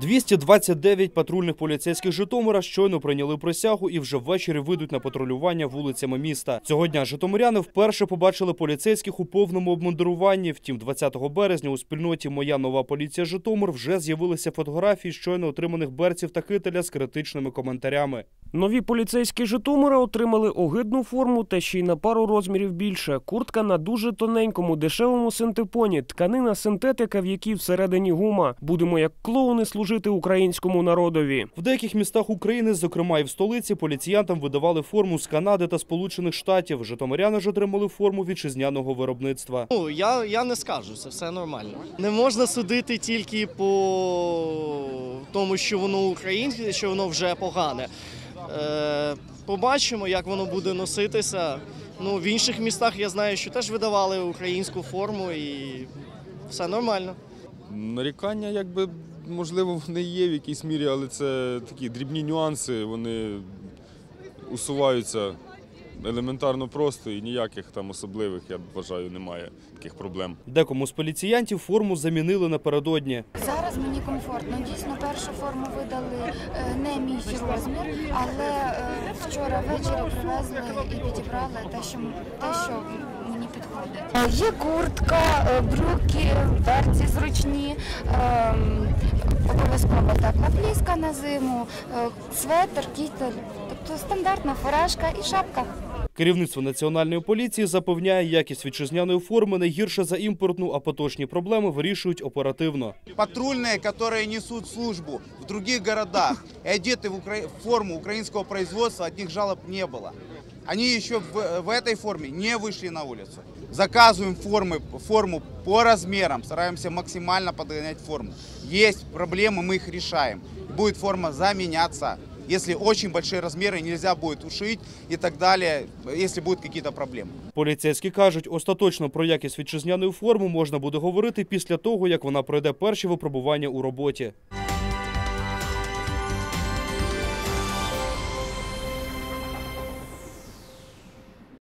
229 патрульних поліцейських Житомира щойно прийняли присягу і вже ввечері вийдуть на патрулювання вулицями міста. Цього дня житомиряни вперше побачили поліцейських у повному обмундируванні. Втім, 20 березня у спільноті Моя нова поліція Житомир вже з'явилися фотографії щойно отриманих берців та кителя з критичними коментарями. Нові поліцейські Житомира отримали огидну форму та ще й на пару розмірів більше. Куртка на дуже тоненькому, дешевому синтепоні, тканина синтетика, в якій всередині гума. Будемо як клоуни служити українському народові. В деяких містах України, зокрема і в столиці, поліціянтам видавали форму з Канади та Сполучених Штатів. Житомиряни ж отримали форму вітчизняного виробництва. Ну, я, я не скажу, це все нормально. Не можна судити тільки по тому, що воно українське, що воно вже погане. Е, побачимо, як воно буде носитися. Ну, в інших містах я знаю, що теж видавали українську форму і все нормально. Нарікання, якби можливо, вони є в якійсь мірі, але це такі дрібні нюанси, вони усуваються елементарно просто і ніяких там особливих, я вважаю, немає таких проблем. Декому з поліціянтів форму замінили напередодні. Зараз мені комфортно. Дійсно, першу форму видали е, не мій розмір, але е, вчора ввечері привезли і підібрали те, що те, що мені підходить. Є куртка, е, брюки, берці зручні. ем, Обов'язково тепла фліска на зиму, е, светр, кітель, тобто стандартна фуражка і шапка. Керівництво національної поліції запевняє, якість вітчизняної форми не гірша за імпортну, а поточні проблеми вирішують оперативно. патрульные, которые несут службу в других городах и одеты в укра- в форму украинского производства, от них жалоб не было. Они еще в, в этой форме не вышли на улицу. Заказываем формы, форму по размерам, стараемся максимально подгонять форму. Есть проблемы, мы их решаем. Будет форма заменяться. Если очень большие размеры, нельзя будет ушить и так далее, если будут какие-то проблемы. Поліцейські кажуть, остаточно про якість вітчизняної форми можна буде говорити після того, як вона пройде перші випробування у роботі.